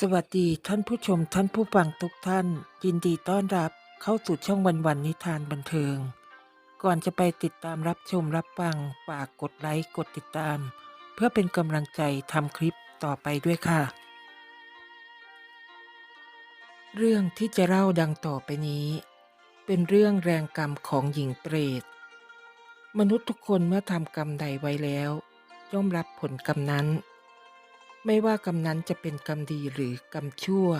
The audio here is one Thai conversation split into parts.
สวัสดีท่านผู้ชมท่านผู้ฟังทุกท่าน ยินดีต้อนรับเข้าสู่ช่องวันวันนิทานบันเทิง ก่อนจะไปติดตามรับชมรับฟังฝากกดไลค์กดติดตาม เพื่อเป็นกำลังใจทำคลิปต่อไปด้วยค่ะ เรื่องที่จะเล่าดังต่อไปนี้ เป็นเรื่องแรงกรรมของหญิงเปรตมนุษย์ทุกคนเมื่อทำกรรมใดไว้แล้วย่อมรับผลกรรมนั้น ไม่ว่ากรรมนั้นจะเป็นกรรมดีหรือกรรมชั่ว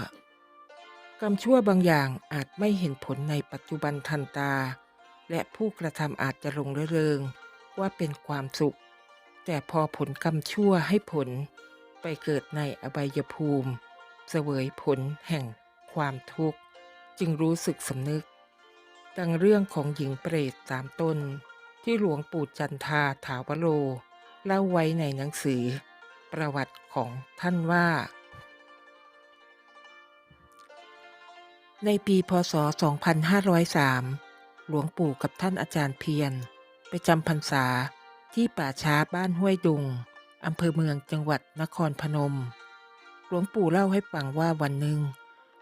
กรรมชั่วบางอย่างอาจไม่เห็นผลในปัจจุบันทันตา และผู้กระทำอาจจะลงระเริงว่าเป็นความสุข แต่พอผลกรรมชั่วให้ผลไปเกิดในอบายภูมิ เสวยผลแห่งความทุกข์ จึงรู้สึกสำนึก ดังเรื่องของหญิงเปรตสามตนที่หลวงปู่จันทาถาวโรเล่าไว้ในหนังสือ ประวัติของท่านว่า ในปีพศ 2503 หลวงปู่กับท่านอาจารย์เพียร ไปจำพรรษาที่ป่าช้าบ้านห้วยดุงอำเภอเมืองจังหวัดนครพนม หลวงปู่เล่าให้ฟังว่าวันหนึ่ง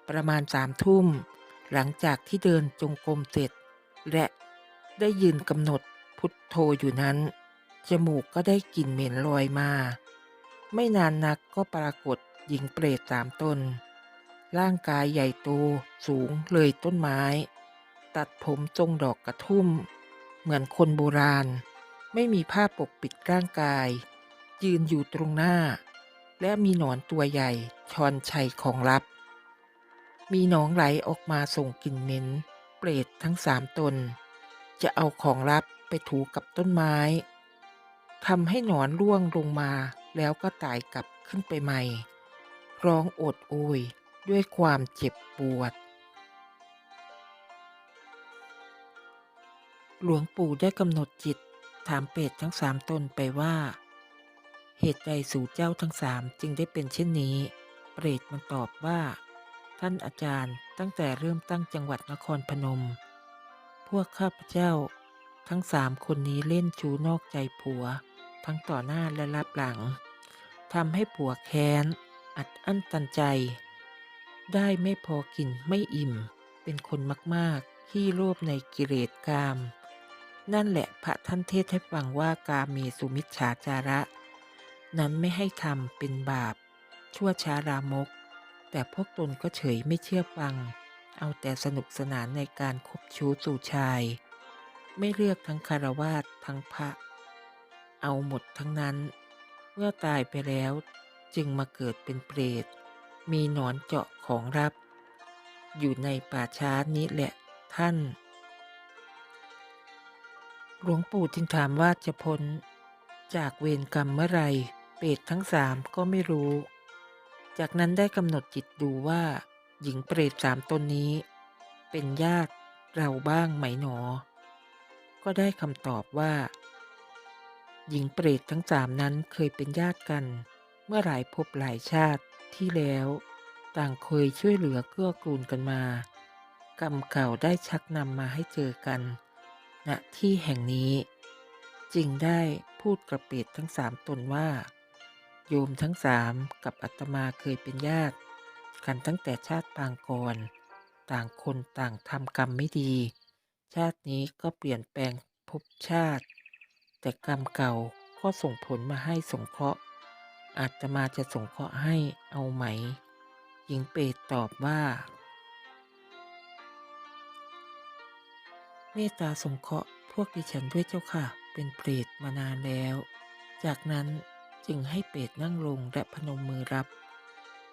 ประมาณสามทุ่ม หลังจากที่เดินจงกรมเสร็จ และได้ยืนกำหนดพุทโธอยู่นั้น จมูกก็ได้กลิ่นเหม็นลอยมา ไม่นานนักก็ปรากฏหญิงเปรตสามตน ร่างกายใหญ่โตสูงเลยต้นไม้ ตัดผมทรงดอกกระทุ่ม เหมือนคนโบราณ ไม่มีผ้าปกปิดร่างกาย ยืนอยู่ตรงหน้า และมีหนอนตัวใหญ่ชอนชัยของลับ มีหนองไหลออกมาส่งกลิ่นเหม็นเปรตทั้งสามตน จะเอาของลับไปถูกับต้นไม้ทำให้หนอนร่วงลงมา แล้วก็ตายกลับขึ้นไปใหม่ ร้องโอดโอยด้วยความเจ็บปวด หลวงปู่ได้กำหนดจิตถามเปรตทั้งสามตนไปว่า เหตุใดสู่เจ้าทั้งสามจึงได้เป็นเช่นนี้ เปรตมันตอบว่า ท่านอาจารย์ตั้งแต่เริ่มตั้งจังหวัดนครพนม พวกข้าพเจ้า ทั้งสามคนนี้เล่นชูนอกใจผัว ทั้งต่อหน้าและรับหลังทำให้ผัวแค้น อัดอั้นตันใจ ได้ไม่พอกินไม่อิ่ม เป็นคนมากๆ ที่โลภในกิเลสกาม นั่นแหละพระท่านเทศให้ฟังว่ากาเมสุมิจฉาจาระ นั้นไม่ให้ทำเป็นบาป ชั่วช้ารามก แต่พวกตนก็เฉยไม่เชื่อฟัง เอาแต่สนุกสนานในการคบชู้สู่ชาย ไม่เลือกทั้งคารวาสทั้งพระ เอาหมดทั้งนั้น เมื่อตายไปแล้วจึงมาเกิดเป็นเปรต มีหนอนเจาะของรับ อยู่ในป่าช้านี้แหละท่าน หลวงปู่จึงถามว่าจะพ้น จากเวรกรรมเมื่อไรเปรตทั้งสามก็ไม่รู้ จากนั้นได้กำหนดจิตดูว่า หญิงเปรตสามตนนี้ เป็นญาติเราบ้างไหมหนอ ก็ได้คำตอบว่า หญิงเปรตทั้งสามนั้นเคยเป็นญาติกัน เมื่อหลายภพหลายชาติที่แล้ว ต่างเคยช่วยเหลือเกื้อกูลกันมา กรรมเก่าได้ชักนำมาให้เจอกันณที่แห่งนี้ จึงได้พูดกระเปรตทั้งสามตนว่า โยมทั้งสามกับอาตมาเคยเป็นญาติ กันตั้งแต่ชาติปางก่อนต่างคนต่างทำกรรมไม่ดี ชาตินี้ก็เปลี่ยนแปลงภพชาติ แต่กรรมเก่าก็ส่งผลมาให้สงเคราะห์ อาตมาจะสงเคราะห์ให้เอาไหม หญิงเปรตตอบว่า เมตตาสงเคราะห์พวกดิฉันด้วยเจ้าค่ะ เป็นเปรตมานานแล้ว จากนั้นจึงให้เปรตนั่งลงและพนมมือรับ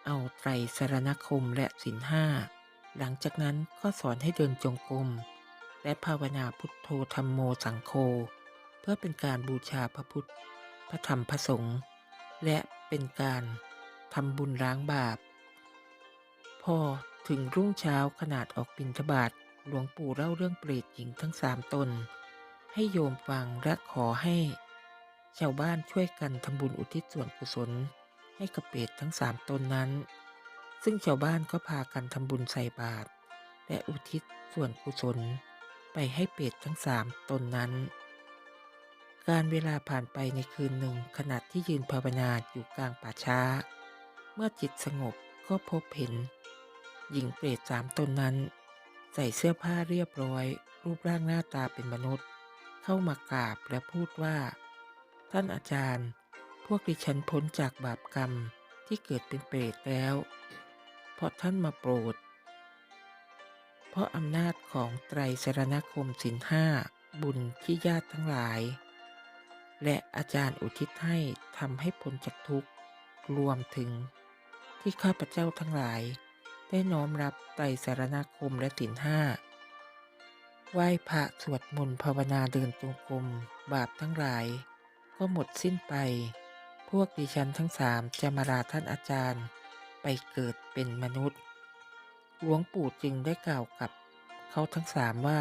เอาไตรสรณคมและศีลห้า หลังจากนั้นก็สอนให้เดินจงกรมและภาวนาพุทโธธรรมโมสังโฆ เพื่อเป็นการบูชาพระพุทธ พระธรรมพระสงฆ์และเป็นการทำบุญล้างบาป พอถึงรุ่งเช้าขนาดออกบิณฑบาตหลวงปู่เล่าเรื่องเปรตหญิงทั้งสามตน ให้โยมฟังและขอให้ ชาวบ้านช่วยกันทำบุญอุทิศส่วนกุศล ให้กับเปรตทั้งสามตนนั้น ซึ่งชาวบ้านก็พากันทำบุญใส่บาตรและอุทิศส่วนกุศล ไปให้เปรตทั้งสามตนนั้น การเวลาผ่านไปในคืนหนึ่งขณะที่ยืนภาวนาอยู่กลางป่าช้า เมื่อจิตสงบก็พบเห็น หญิงเปรตสามตนนั้น ใส่เสื้อผ้าเรียบร้อย รูปร่างหน้าตาเป็นมนุษย์ เข้ามากราบและพูดว่า ท่านอาจารย์ พวกดิฉันพ้นจากบาปกรรมที่เกิดเป็นเปรตแล้ว เพราะท่านมาโปรด เพราะอำนาจของไตรสรณคมสินห้าบุญที่ญาติทั้งหลาย และอาจารย์อุทิศให้ทำให้พ้นจากทุกข์รวมถึง ที่ข้าพเจ้าทั้งหลาย ได้น้อมรับไตรสรณคมและสินห้าไหว้พระสวดมนต์ภาวนาเดินจงกรมบาปทั้งหลาย ก็หมดสิ้นไป พวกดิฉันทั้งสามจะมาลาท่านอาจารย์ ไปเกิดเป็นมนุษย์ หลวงปู่จึงได้กล่าวกับ เขาทั้งสามว่า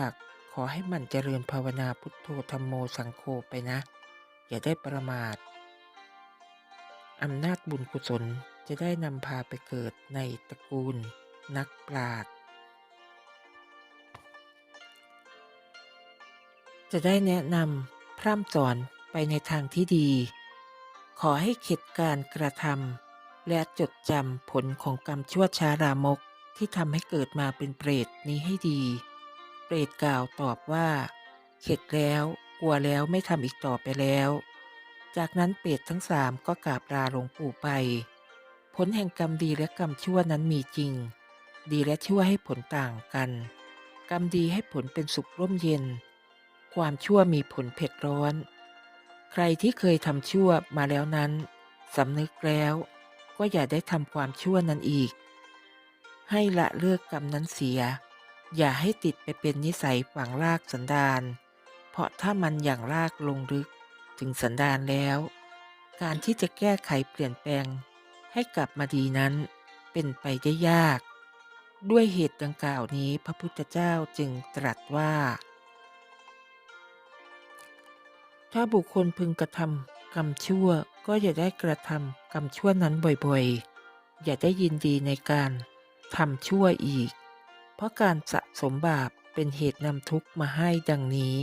ขอให้มันเจริญภาวนาพุทโธธรรมโมสังโฆไปนะ อย่าได้ประมาทอำนาจบุญกุศลจะได้นำพาไปเกิดในตระกูลนักปราชญ์จะได้แนะนำพร่ำสอนไปในทางที่ดี ขอให้เข็ดการกระทำและจดจำผลของกรรมชั่วช้ารามกที่ทำให้เกิดมาเป็นเปรตนี้ให้ดี เปรตกล่าวตอบว่า เข็ดแล้ว กลัวแล้วไม่ทำอีกต่อไปแล้ว จากนั้นเปรตทั้งสามก็กราบลาหลวงปู่ไป ผลแห่งกรรมดีและกรรมชั่วนั้นมีจริง ดีและชั่วให้ผลต่างกัน กรรมดีให้ผลเป็นสุขร่มเย็น ความชั่วมีผลเผ็ดร้อน ใครที่เคยทำชั่วมาแล้วนั้นสำนึกแล้วก็อย่าได้ทำความชั่วนั้นอีก ให้ละเลิกกรรมนั้นเสีย อย่าให้ติดไปเป็นนิสัยฝังรากสันดาน ราะถ้ามันอย่างรากลงลึกถึงสันดานแล้ว การที่จะแก้ไขเปลี่ยนแปลง ให้กลับมาดีนั้นเป็นไปได้ยาก ด้วยเหตุดังกล่าวนี้พระพุทธเจ้าจึงตรัสว่า ถ้าบุคคลพึงกระทำกรรมชั่วก็อย่าได้กระทำกรรมชั่วนั้นบ่อยๆ อย่าได้ยินดีในการทำชั่วอีก เพราะการสะสมบาปเป็นเหตุนำทุกข์มาให้ดังนี้